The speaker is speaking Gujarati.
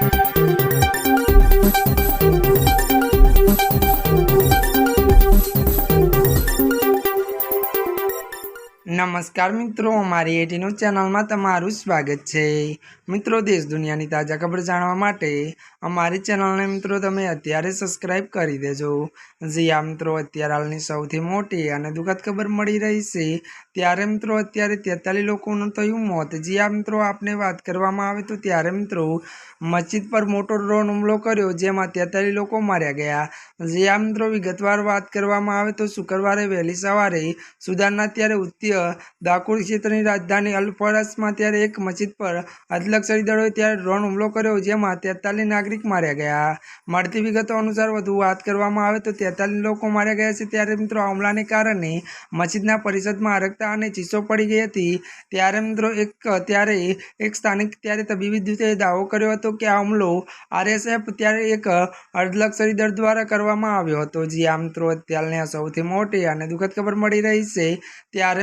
Thank you. નમસ્કાર મિત્રો, અમારી એટીનું ચેનલમાં તમારું સ્વાગત છે. મિત્રો, દેશ દુનિયાની તાજા ખબર જાણવા માટે અમારી ચેનલને મિત્રો તમે અત્યારે સબસ્ક્રાઇબ કરી દેજો. જીયા મિત્રો, અત્યારે હાલની સૌથી મોટી અને દુઃખદ ખબર મળી રહી છે. ત્યારે મિત્રો, અત્યારે તેતાલીસ લોકોનું થયું મોત. જીયા મિત્રો, આપને વાત કરવામાં આવે તો ત્યારે મિત્રો મસ્જિદ પર મોટો ડ્રોન હુમલો કર્યો, જેમાં તેતાલીસ લોકો માર્યા ગયા. જીયા મિત્રો, વિગતવાર વાત કરવામાં આવે તો શુક્રવારે વહેલી સવારે સુદાનના ત્યારે ઉત્તરીય દાકુર ક્ષેત્રની રાજધાની અલફરસમાં ત્યારે એક મસ્જિદ પર અધલક્ષરી દળોએ ત્યારે ડ્રોન હુમલો કર્યો, જેમાં તેતાલીસ નાગરિક માર્યા ગયા. મળતી વિગતો અનુસાર વધુ વાત કરવામાં આવે તો તેતાલીસ લોકો માર્યા ગયા છે. ત્યારે મિત્રો, આ હુમલાને કારણે મસ્જિદના પરિષદમાં અરગતા અને ચીસો પડી ગઈ હતી. ત્યારે મિત્રો, એક ત્યારે એક સ્થાનિક ત્યારે તબીબી દૂતે દાવો કર્યો હતો કે આ હુમલો આરએસએફ ત્યારે એક અર્ધલક્ષરી દળ દ્વારા કરવામાં આવ્યો હતો. જે આ મિત્રો, અત્યારની સૌથી મોટી અને દુઃખદ ખબર મળી રહી છે. ત્યારે